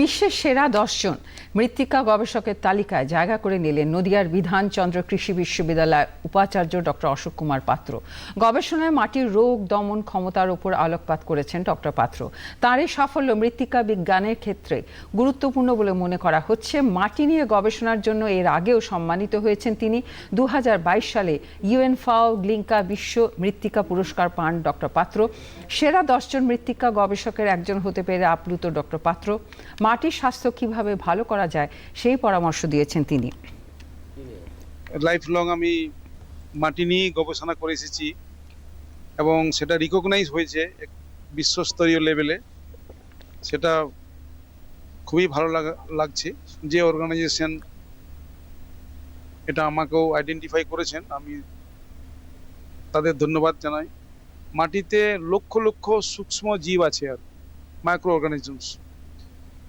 বিশ্বের সেরা দশজন মৃত্তিকা গবেষকের তালিকায় জায়গা করে নিলেন নদিয়ার বিধানচন্দ্র কৃষি বিশ্ববিদ্যালয় উপাচার্য ডক্টর অশোক কুমার পাত্র। গবেষণায় মাটির রোগ দমন ক্ষমতার উপর আলোকপাত করেছেন ডক্টর পাত্র। তার এই সাফল্য মৃত্তিকা বিজ্ঞানের ক্ষেত্রে গুরুত্বপূর্ণ বলে মনে করা হচ্ছে। মাটি নিয়ে গবেষণার জন্য এর আগেও সম্মানিত হয়েছেন তিনি। দু হাজার বাইশ সালে ইউএন ফাও গ্লিঙ্কা বিশ্ব মৃত্তিকা পুরস্কার পান ডক্টর পাত্র। সেরা দশজন মৃত্তিকা গবেষকের একজন হতে পেরে আপ্লুত ডক্টর পাত্র। মাটির স্বাস্থ্য কীভাবে ভালো করা যায়, সেই পরামর্শ দিয়েছেন তিনি। লাইফ লং আমি মাটি নিয়ে গবেষণা করে এসেছি এবং সেটা রিকগনাইজ হয়েছে বিশ্বস্তরীয় লেভেলে সেটা খুবই ভালো লাগা- লাগছে যে অর্গানাইজেশন এটা আমাকেও আইডেন্টিফাই করেছেন। আমি তাদের ধন্যবাদ জানাই। মাটিতে লক্ষ লক্ষ সূক্ষ্ম জীব আছে আর মাইক্রো অর্গানিজমস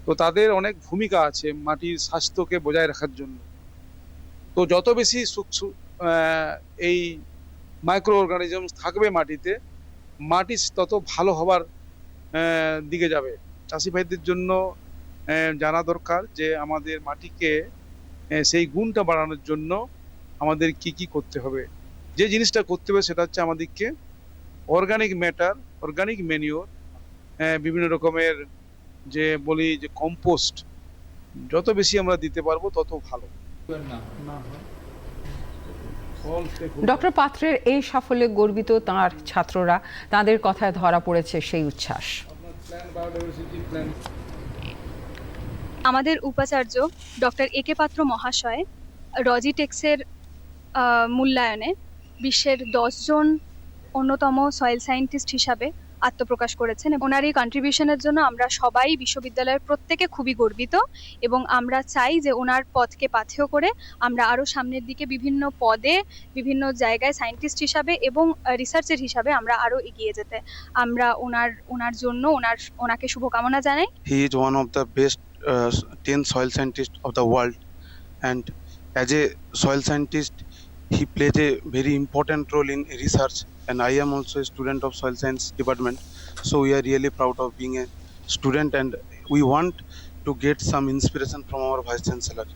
তো তাদের অনেক ভূমিকা আছে মাটির স্বাস্থ্যকে বজায় রাখার জন্য। তো যত বেশি এই মাইক্রো অর্গানিজমস থাকবে মাটিতে, মাটি তত ভালো হবার দিকে যাবে। চাষি ভাইদের জন্য জানা দরকার যে আমাদের মাটিকে সেই গুণটা বাড়ানোর জন্য আমাদের কি কি করতে হবে। যে জিনিসটা করতে হবে সেটা হচ্ছে আমাদেরকে অর্গানিক ম্যাটার অর্গানিক ম্যানিওর বিভিন্ন রকমের যে বলি যে কম্পোস্ট যত বেশি আমরা দিতে পারব তত ভালো। ডক্টর পাত্রের এই সাফল্যে গর্বিত তার ছাত্ররা। তাদের কথায় ধরা পড়েছে সেই উচ্ছ্বাস। আমাদের উপাচার্য ডক্টর এ কে পাত্র মহাশয় রজিটেক্সের আহ, মূল্যায়নে বিশ্বের দশজন অন্যতম সয়েল সায়েন্টিস্ট হিসাবে আত্মপ্রকাশ করেছেন এবং ওনার এই কন্ট্রিবিউশনের জন্য আমরা সবাই বিশ্ববিদ্যালয়ের প্রত্যেকে খুবই গর্বিত এবং আমরা চাই যে ওনার পথকে পাথেয় করে আমরা আরও সামনের দিকে বিভিন্ন পদে বিভিন্ন জায়গায় সায়েন্টিস্ট হিসাবে এবং রিসার্চের হিসাবে আমরা আরও এগিয়ে যেতে। আমরা ওনার ওনার জন্য ওনার ওনাকে শুভকামনা জানাই। Is one of the best uh, 10 soil scientists of the world and as a soil scientist he plays a very important role in research and i am also a student of soil science department. So we are really proud of being a student and we want to get some inspiration from our vice chancellor